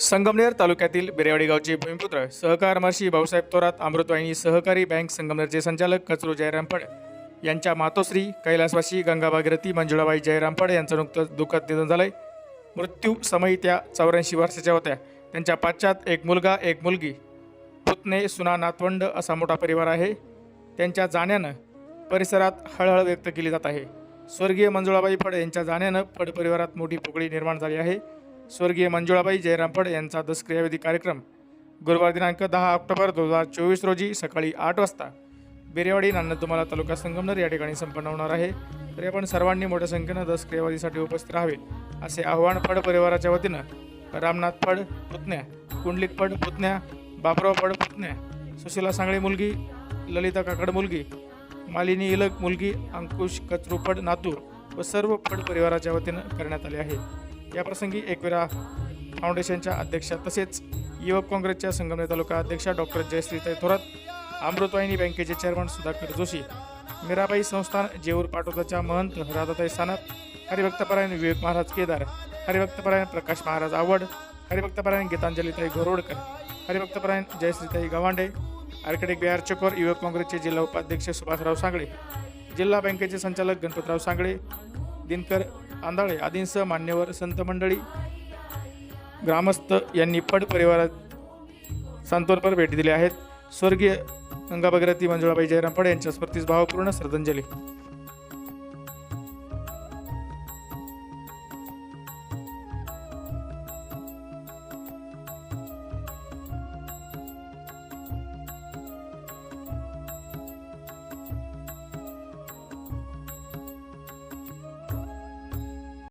संगमनेर तालुक्यातील बिरेवाडी गावचे भूमिपुत्र सहकार महर्षी भाऊसाहेब थोरात अमृतवाहिनी सहकारी बँक संगमनेरचे संचालक कचरू जयराम फड यांच्या मातोश्री कैलासवासी गंगा भागीरथी मंजुळाबाई जयराम फड यांचं नुकतंच दुःखद निधन झालंय. मृत्यू समयी त्या चौऱ्याऐंशी वर्षाच्या होत्या. त्यांच्या पाश्चात एक मुलगा एक मुलगी पुतणे सुना नातवंड असा मोठा परिवार आहे. त्यांच्या जाण्यानं परिसरात हळहळ व्यक्त केली जात आहे. स्वर्गीय मंजुळाबाई फड यांच्या जाण्यानं फड परिवारात मोठी पोकळी निर्माण झाली आहे. स्वर्गीय मंजुळाबाई जयराम फड यांचा दसक्रियाविधी कार्यक्रम गुरुवार दिनांक दहा ऑक्टोबर दोन हजार चोवीस रोजी सकाळी आठ वाजता बेरेवाडी नांदतुमाला तालुका संगमनेर या ठिकाणी संपन्न होणार आहे. तरी आपण सर्वांनी मोठ्या संख्येनं दसक्रियावादीसाठी उपस्थित राहावे असे आव्हान फड परिवाराच्या वतीनं रामनाथ फड पुतण्या कुंडलिक फड पुतण्या बापराव फड पुतण्या सुशीला सांगळे मुलगी ललिता काकड मुलगी मालिनी इलक मुलगी अंकुश कचरू फड नातू व सर्व फड परिवाराच्या वतीनं करण्यात आले आहे. याप्रसंगी एकविरा फाउंडेशनच्या अध्यक्षा तसेच युवक काँग्रेसच्या संगमनेर तालुका अध्यक्षा डॉक्टर जयश्रीताई थोरात अमृतवाहिनी बँकेचे चेअरमन सुधाकर जोशी मीराबाई संस्थान जेऊर पाटोदाच्या महंत राधाताई सानप हरिभक्तपरायण विवेक महाराज केदार हरिभक्तपरायण प्रकाश महाराज आवड हरिभक्तपरायण गीतांजलीताई गोरोडकर हरिभक्तपरायण जयश्रीताई गवांडे आर्किटेक्ट बिहार चकोर युवक काँग्रेसचे जिल्हा उपाध्यक्ष सुभाषराव सांगळे जिल्हा बँकेचे संचालक गणपतराव सांगळे दिनकर आंधळे आदींसह मान्यवर संत मंडळी ग्रामस्थ यांनी पट परिवारात सांत्वनपर भेटी दिल्या आहेत. स्वर्गीय गंगाभगीरथी मंजुळाबाई जयराम फड यांच्या स्मृतीस भावपूर्ण श्रद्धांजली.